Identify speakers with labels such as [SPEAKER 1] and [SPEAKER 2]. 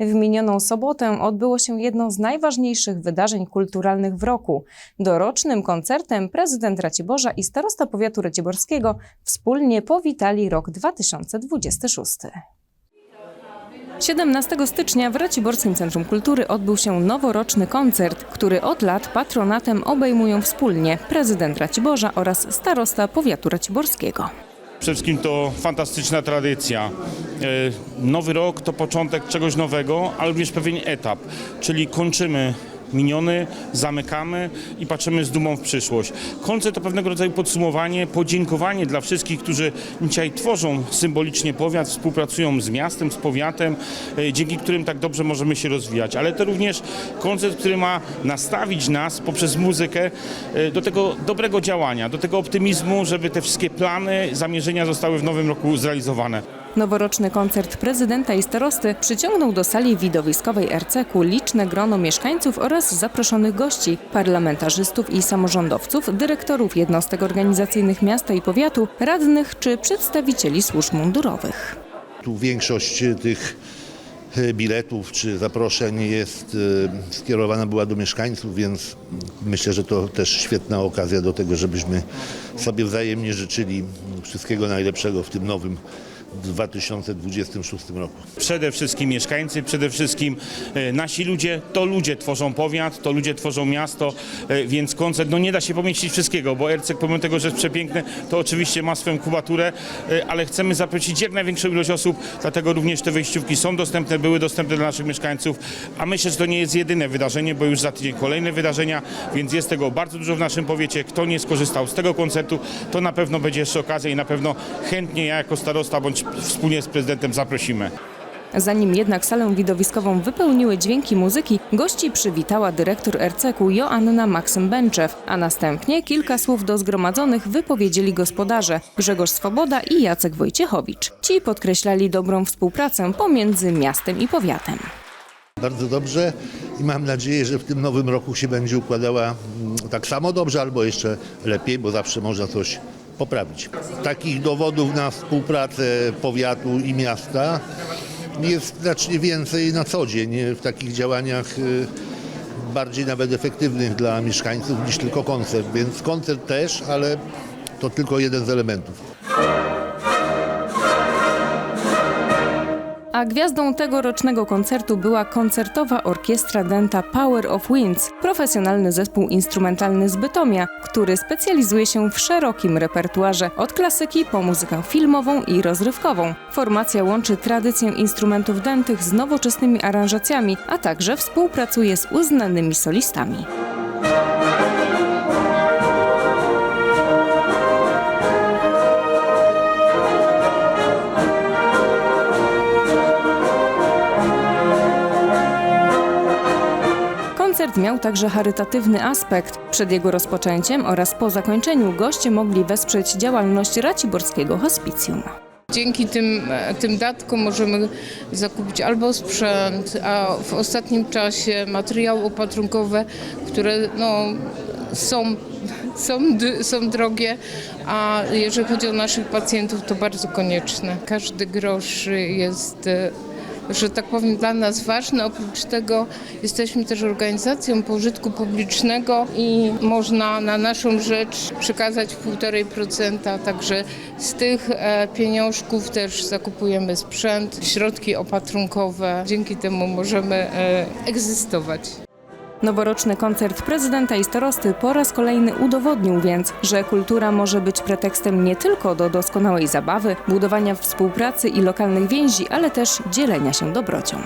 [SPEAKER 1] W minioną sobotę odbyło się jedno z najważniejszych wydarzeń kulturalnych w roku. Dorocznym koncertem prezydent Raciborza i starosta powiatu raciborskiego wspólnie powitali rok 2026. 17 stycznia w Raciborskim Centrum Kultury odbył się noworoczny koncert, który od lat patronatem obejmują wspólnie prezydent Raciborza oraz starosta powiatu raciborskiego.
[SPEAKER 2] Przede wszystkim to fantastyczna tradycja. E, Nowy rok to początek czegoś nowego, ale również pewien etap, czyli kończymy miniony, zamykamy i patrzymy z dumą w przyszłość. Koncert to pewnego rodzaju podsumowanie, podziękowanie dla wszystkich, którzy dzisiaj tworzą symbolicznie powiat, współpracują z miastem, z powiatem, e, dzięki którym tak dobrze możemy się rozwijać. Ale to również koncert, który ma nastawić nas poprzez muzykę e, do tego dobrego działania, do tego optymizmu, żeby te wszystkie plany, zamierzenia zostały w nowym roku zrealizowane.
[SPEAKER 1] Noworoczny koncert prezydenta i starosty przyciągnął do sali widowiskowej RCK liczne grono mieszkańców oraz zaproszonych gości, parlamentarzystów i samorządowców, dyrektorów jednostek organizacyjnych miasta i powiatu, radnych czy przedstawicieli służb mundurowych.
[SPEAKER 3] Tu większość tych e, biletów czy zaproszeń jest e, skierowana była do mieszkańców, więc myślę, że to też świetna okazja do tego, żebyśmy sobie wzajemnie życzyli wszystkiego najlepszego w tym nowym 2026 roku.
[SPEAKER 2] Przede wszystkim mieszkańcy, przede wszystkim e, nasi ludzie, to ludzie tworzą powiat, to ludzie tworzą miasto, e, więc koncert, no nie da się pomieścić wszystkiego, bo Ercek pomimo tego, że jest przepiękny, to oczywiście ma swoją kubaturę, e, ale chcemy zaprosić jak największą ilość osób, dlatego również te wejściówki są dostępne, były dostępne dla naszych mieszkańców, a myślę, że to nie jest jedyne wydarzenie, bo już za tydzień kolejne wydarzenia, więc jest tego bardzo dużo w naszym powiecie. Kto nie skorzystał z tego koncertu, to na pewno będzie jeszcze okazja i na pewno chętnie ja jako starosta bądź wspólnie z prezydentem zaprosimy.
[SPEAKER 1] Zanim jednak salę widowiskową wypełniły dźwięki muzyki, gości przywitała dyrektor RCK Joanna Maksym Bęczew, a następnie kilka słów do zgromadzonych wypowiedzieli gospodarze Grzegorz Swoboda i Jacek Wojciechowicz. Ci podkreślali dobrą współpracę pomiędzy miastem i powiatem.
[SPEAKER 3] Bardzo dobrze i mam nadzieję, że w tym nowym roku się będzie układała mm, tak samo dobrze albo jeszcze lepiej, bo zawsze można coś poprawić. Takich dowodów na współpracę powiatu i miasta jest znacznie więcej na co dzień w takich działaniach y, bardziej nawet efektywnych dla mieszkańców niż tylko koncert, więc koncert też, ale to tylko jeden z elementów.
[SPEAKER 1] A gwiazdą tegorocznego koncertu była koncertowa orkiestra Denta Power of Winds, profesjonalny zespół instrumentalny z Bytomia, który specjalizuje się w szerokim repertuarze od klasyki po muzykę filmową i rozrywkową. Formacja łączy tradycję instrumentów dętych z nowoczesnymi aranżacjami, a także współpracuje z uznanymi solistami. Koncert miał także charytatywny aspekt. Przed jego rozpoczęciem oraz po zakończeniu goście mogli wesprzeć działalność Raciborskiego Hospicjum.
[SPEAKER 4] Dzięki tym, tym datkom możemy zakupić albo sprzęt, a w ostatnim czasie materiały opatrunkowe, które no, są, są, są drogie, a jeżeli chodzi o naszych pacjentów, to bardzo konieczne. Każdy grosz jest e, że tak powiem, dla nas ważne. Oprócz tego jesteśmy też organizacją pożytku publicznego i można na naszą rzecz przekazać 1,5%, także z tych e, pieniążków też zakupujemy sprzęt, środki opatrunkowe. Dzięki temu możemy e, egzystować.
[SPEAKER 1] Noworoczny koncert prezydenta i starosty po raz kolejny udowodnił więc, że kultura może być pretekstem nie tylko do doskonałej zabawy, budowania współpracy i lokalnych więzi, ale też dzielenia się dobrocią.